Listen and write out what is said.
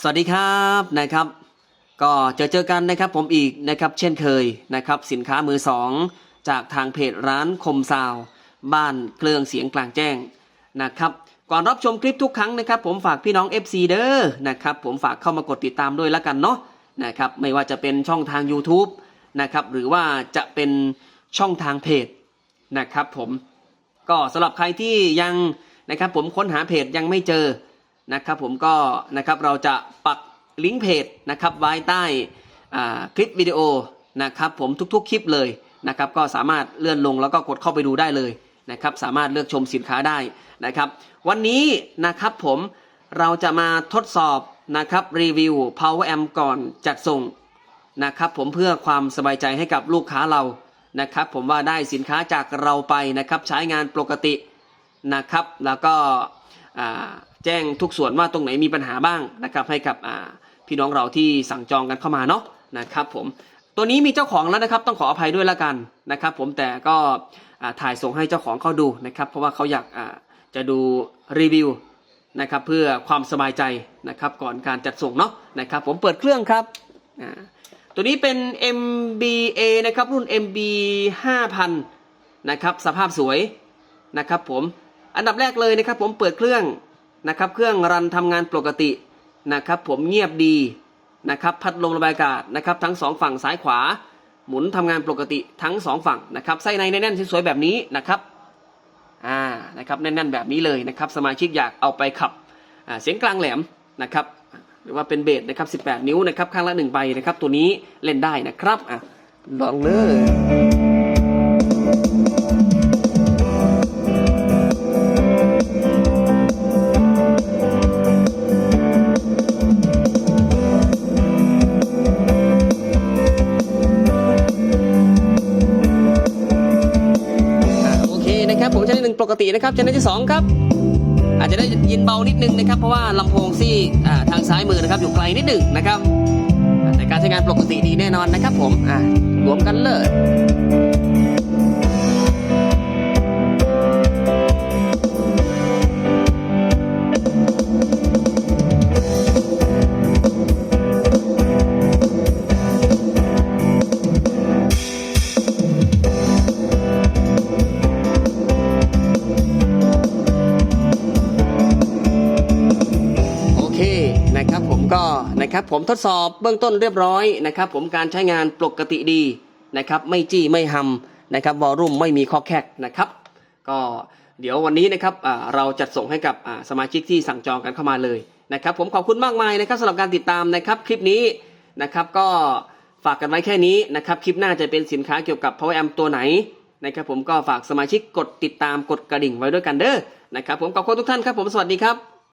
สวัสดีครับนะครับ ก็เจอเจอกันนะครับผมอีกนะครับ เช่นเคยนะครับ สินค้ามือสองจากทางเพจร้านคมซาวบ้านเครื่องเสียงกลางแจ้งนะครับ ก่อนรับชมคลิปทุกครั้งนะครับ ผมฝากพี่น้อง FC เด้อนะครับ ผมฝากเข้ามากดติดตามด้วยละกันเนาะนะครับ ไม่ว่าจะเป็นช่องทาง YouTube นะครับ หรือว่าจะเป็นช่องทางเพจนะครับ ผมก็สำหรับใครที่ยังนะครับ ผมค้นหาเพจยังไม่เจอ นะครับผมก็นะครับเราจะปักลิงก์เพจนะครับไว้ใต้คลิปวิดีโอนะครับผมทุกๆ คลิปเลยนะครับก็สามารถเลื่อนลงแล้วก็กดเข้าไปดูได้เลยนะครับสามารถเลือกชมสินค้าได้นะครับวันนี้นะครับผมเราจะมาทดสอบนะครับรีวิว Power Amp ก่อนจัดส่งนะครับผมเพื่อความสบายใจให้กับลูกค้าเรานะครับผมว่าได้สินค้าจากเราไปนะครับใช้งานปกตินะครับแล้วก็ แจ้งทุกส่วนว่าตรงไหนมีปัญหาบ้างนะครับให้กับพี่น้องเราที่สั่งจองกันเข้ามาเนาะนะครับผมตัวนี้มีเจ้าของแล้วนะครับต้องขออภัยด้วยละกันนะครับ ผมแต่ก็ถ่ายส่งให้เจ้าของเขาดูนะครับเพราะว่าเขาอยากจะดูรีวิวนะครับเพื่อความสบายใจนะครับก่อนการจัดส่งเนาะนะครับผมเปิดเครื่องครับตัวนี้เป็น MBA นะครับรุ่น MB 5000นะครับสภาพสวยนะครับผมอันดับแรกเลยนะครับผมเปิดเครื่อง นะครับ เครื่องรันทำงานปกตินะครับ ผมเงียบดีนะครับ พัดลมระบายอากาศนะครับ ทั้งสองฝั่งซ้ายขวา หมุนทำงานปกติทั้งสองฝั่งนะครับไส้ในแน่นๆสวยๆแบบนี้นะครับอ่านะครับแน่นๆแบบนี้เลยนะครับ สมาชิกอยากเอาไปขับเสียงกลางแหลมนะครับ หรือว่าเป็นเบสนะครับ 18 นิ้วนะครับ ข้างละหนึ่งใบนะครับ ตัวนี้เล่นได้นะครับอะลองเลย ครับ ผมชั้นที่หนึ่งปกตินะครับชั้นที่สองครับ อาจจะได้ยินเบานิดนึงนะครับ เพราะว่าลำโพงซี่ทางซ้ายมือนะครับอยู่ไกลนิดหนึ่งนะครับ แต่การใช้งานปกติดีแน่นอนนะครับ ผมอ่ารวมกันเลย ก็นะครับผมทดสอบเบื้องต้นเรียบร้อยนะครับผมการใช้งานปกติดีนะครับไม่จี้ไม่หำนะครับวอลลุ่มไม่มีข้อแคกนะครับก็เดี๋ยววันนี้นะครับเราจัดส่งให้กับสมาชิกที่สั่งจองกันเข้ามาเลยนะครับผมขอบคุณมากมายนะครับสำหรับการติดตามนะครับคลิปนี้นะครับก็ฝากกันไว้แค่นี้นะครับคลิปหน้าจะเป็นสินค้าเกี่ยวกับ Power Amp ตัวไหนนะครับผมก็ฝากสมาชิกกดติดตามกดกระดิ่งไว้ด้วยกันเด้อนะครับผมขอบคุณทุกท่านครับผมสวัสดีครับ